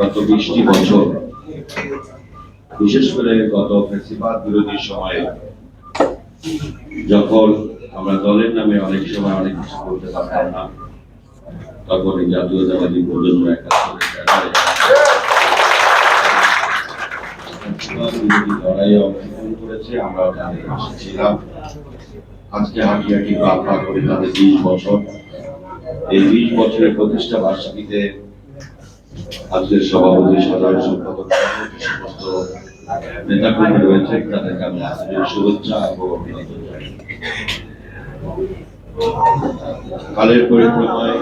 গত বিশটি বছর, বিশেষ করে গত ফেসিবাদ বিরোধী সময়ে, যখন আমরা দলের নামে অনেক সময় অনেক কিছু করতে পারতাম না, তখন এই জাতীয়তাবাদী প্রজন্ম লড়াইয়ে অংশগ্রহণ করেছে, আমরা ছিলাম আজকে হাঁটি হাঁটি পা পা করে তাদের বিশ বছর। এই বিশ বছরের প্রতিষ্ঠা বার্ষিকীতে আজকের সভাপতি সাধারণ সম্পাদক সমস্ত নেতাকর্মী রয়েছে, তাদেরকে আমি আন্তরিক শুভেচ্ছা ও অভিনন্দন কালের পরিক্রমায়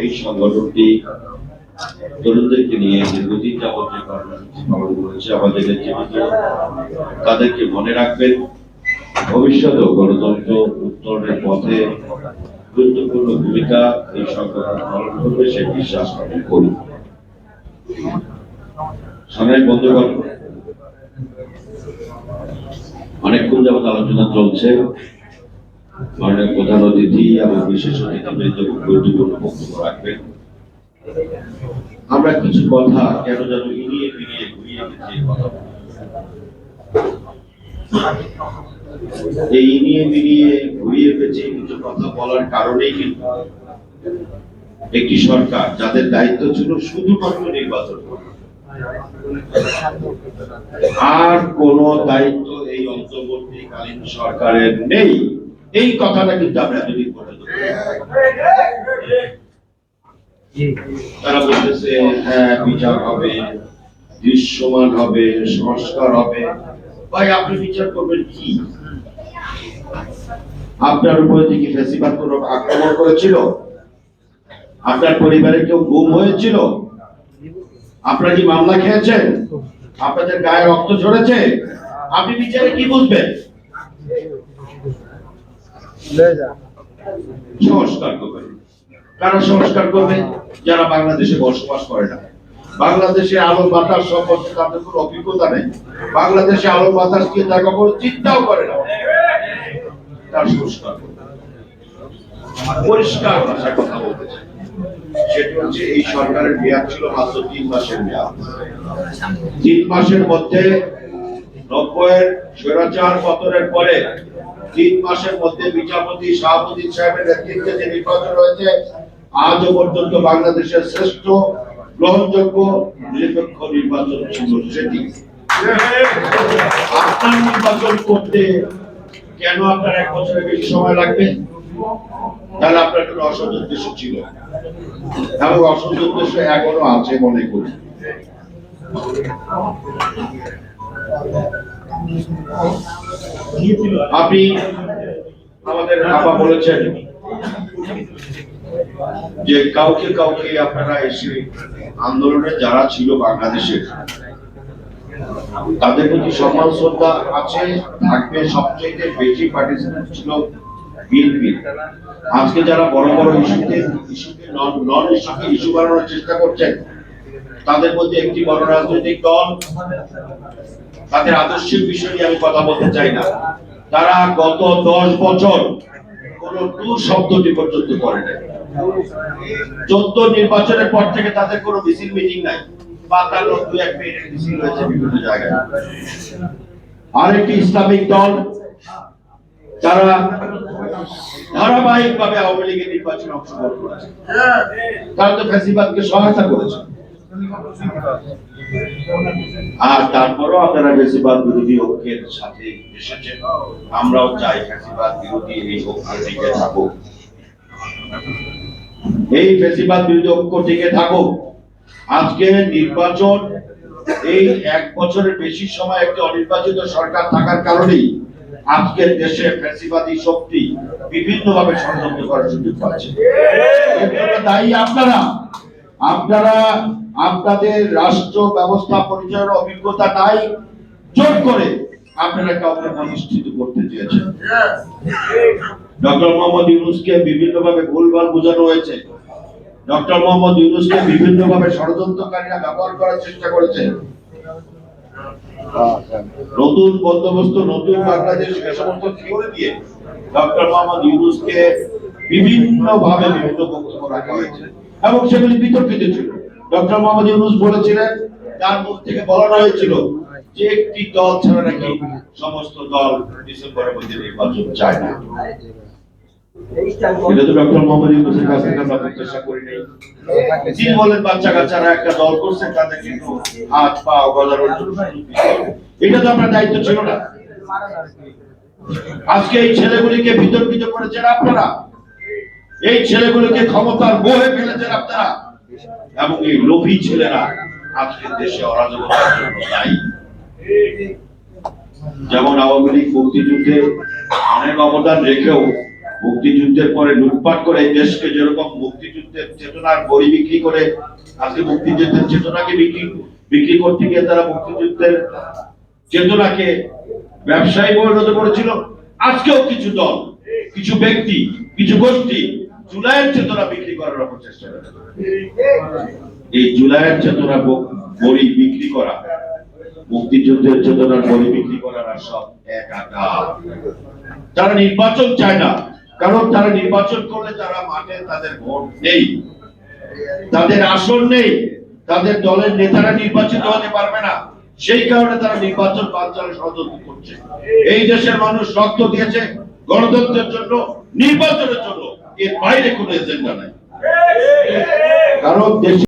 এই সংগঠনটি তরুণদেরকে নিয়ে দীর্ঘদিন যাবত যে কর্মসূচি পালন করেছে আমাদের জীবিত তাদেরকে মনে রাখবেন, ভবিষ্যতেও গণতন্ত্র উত্তরণের পথে গুরুত্বপূর্ণ ভূমিকা এই সংগঠন পালন করবে সে বিশ্বাস আমি করি সামনের বন্ধুগণ, অনেকক্ষণ যাবত আলোচনা চলছে। মাননীয় প্রধান অতিথি এবং বিশেষ অতিথিবৃন্দ গুরুত্বপূর্ণ বক্তব্য রাখবেন। আমরা কিছু কথা কেন যেন ইনিয়ে ফিরিয়ে ঘুরিয়ে ফিরিয়ে কথা এই ইনিয়ে ফিরিয়ে ঘুরিয়ে পেঁচিয়ে কিছু কথা বলার কারণেই কিন্তু একটি সরকার, যাদের দায়িত্ব ছিল শুধুমাত্র নির্বাচন আর কোন দায়িত্ব এই অন্তর্বর্তীকালীন সরকারের নেই। এই কথাটা কিন্তু আমরা এতদিন বলে তারা বলতেছে হ্যাঁ বিচার হবে, দৃশ্যমান হবে, সংস্কার হবে। ভাই, আপনি বিচার করবেন কি? আপনার উপরে কি ফেসিবাদ আক্রমণ করেছিল? আপনার পরিবারে কেউ গুম হয়েছিল? আপনারা কি মামলা খেয়েছেন? আপনাদের গায়ে রক্ত ঝরেছে? আপনি বিচারে কি বুঝবেন? সংস্কার করবেন। কারা সংস্কার করবে? যারা বাংলাদেশে বসবাস করে না। বাংলাদেশে আলো, বাতাস সম্পর্কে তাদের কোনো অভিজ্ঞতা নেই। বাংলাদেশে আলো, বাতাস কি তার কখনো চিন্তাও করে না। তার সংস্কার। পরিষ্কার ভাষায় কথা বলতেছে সেটা হচ্ছে এই সরকারের মেয়াদ ছিল মাত্র তিন মাসের মেয়াদ। তিন মাসের মধ্যে নব্বইয়ের স্বৈরাচার পতনের পরে তিন মাসের মধ্যে বিচারপতি শাহাবুদ্দিন সাহেবের নেতৃত্বে যে নির্বাচন হয়েছে, আজও পর্যন্ত বাংলাদেশের শ্রেষ্ঠ গ্রহণযোগ্য নিরপেক্ষ নির্বাচন ছিল সেটি। আপনার নির্বাচন করতে কেন আপনার এক বছরের বেশি সময় লাগবে? তাহলে আপনার কোনো ছিল? এবং এখনও আছে মনে করি। আপনি আমাদের আপা বলেছেন যে কাউকে কাউকে আপনারা এসে আন্দোলনে যারা ছিল বাংলাদেশে, তাদের প্রতি সম্মান, শ্রদ্ধা আছে, থাকবে সবচেয়ে বেশি পার্টিসিপেন্ট ছিল আজকে যারা বড় বড় ইস্যুতে ইস্যুকে নন ইস্যুকে ইস্যু বানানোর চেষ্টা করছেন, তাদের মধ্যে একটি বড় রাজনৈতিক দল, তাদের বিষয় নিয়ে আমি কথা বলতে চাই না। তারা গত দশ বছর কোন টু শব্দটি পর্যন্ত করে নাই। চোদ্দ নির্বাচনের পর থেকে তাদের কোনো মিছিল মিটিং নাই। পাতানো দু এক মিনিটের মিছিল বিভিন্ন জায়গায়। আরেকটি ইসলামিক দল, যারা ধারাবাহিক ভাবে আওয়ামী লীগের নির্বাচনে অংশগ্রহণ করেছে। তারা তো ফ্যাসিবাদকে সহায়তা করেছে। আর তারপরও আপনারা ফ্যাসিবাদ বিরোধী ঐক্যের সাথে এসেছেন আমরাও চাই ফ্যাসিবাদ বিরোধী এই ঐক্য টিকে থাকুক। এই ফ্যাসিবাদ বিরোধী ঐক্য টিকে থাকুক। আজকে নির্বাচন এই এক বছরের বেশি সময় একটি অনির্বাচিত সরকার থাকার কারণেই আজকের দেশে ফ্যাসিবাদী শক্তি বিভিন্ন ভাবে ষড়যন্ত্র করার সুযোগ পাচ্ছে। দায়ী আপনারা। আপনারা, আপনাদের রাষ্ট্র ব্যবস্থা পরিচালনার অভিজ্ঞতা নাই জোর করে আপনারা কাউকে করতে চেয়েছেন। ডক্টর মোহাম্মদ ইউনুসকে বিভিন্ন ভাবে ভুলভাল বোঝানো হয়েছে। ডক্টর মোহাম্মদ ইউনুসকে বিভিন্ন ভাবে ষড়যন্ত্রকারীরা ব্যবহার করার চেষ্টা করেছে। নতুন বন্দোবস্ত, নতুন বাংলাদেশ সমস্ত দিয়ে ডক্টর মোহাম্মদ ইউনুসকে বিভিন্ন ভাবে বিভিন্ন বক্তব্য রাখা হয়েছে এবং সেগুলি বিতর্কিত ছিল। ডক্টর মোহাম্মদ ইউনুস বলেছিলেন, তার মুখ থেকে বলানো হয়েছিল যে একটি দল ছাড়া নাকি সমস্ত দল ডিসেম্বরের মধ্যে নির্বাচন চায় না। ডক্টর মোহাম্মদ কাছ থেকে আমরা প্রত্যাশা করি নাই। বলেন বাচ্চা কাচ্চারা একটা দল করছে কিন্তু হাত, পা। এটা তো দায়িত্ব ছিল না। আজকে এই ছেলেগুলিকে বিতর্কিত করেছেন আপনারা। এই ছেলেগুলিকে ক্ষমতার মোহে ফেলেছেন আপনারা। এবং এই লোভী ছেলেরা আজকের দেশে অরাজকতার জন্য যেমন আওয়ামী লীগ মুক্তিযুদ্ধে অনেক অবদান রেখেও মুক্তিযুদ্ধের পরে লুটপাট করে দেশকে যেরকম মুক্তিযুদ্ধের চেতনার বড়ি বিক্রি করে আজকে মুক্তিযুদ্ধের চেতনাকে বিক্রি বিক্রি করতে গিয়ে তারা মুক্তিযুদ্ধের চেতনাকে ব্যবসায়ী পরিণত করেছিল। আজকেও কিছু দল, কিছু ব্যক্তি, কিছু গোষ্ঠী জুলাইয়ের চেতনা বিক্রি করার করে। এই জুলাইয়ের চেতনা বড়ি বিক্রি করা, মুক্তিযুদ্ধের চেতনার বড়ি বিক্রি করার সব এক আকা তারা নির্বাচন চায় না কারণ তারা নির্বাচন করলে তারা মাঠে তাদের ভোট নেই। তাদের আসন নেই। তাদের দলের নেতারা নির্বাচিত হতে পারবে না। সেই কারণে তারা নির্বাচন বাঞ্চালে ষড়যন্ত্র করছে। এই দেশের মানুষ রক্ত দিয়েছে গণতন্ত্রের জন্য, নির্বাচনের জন্য। এর বাইরে কোনো এজেন্ডা নাই। কারণ দেশে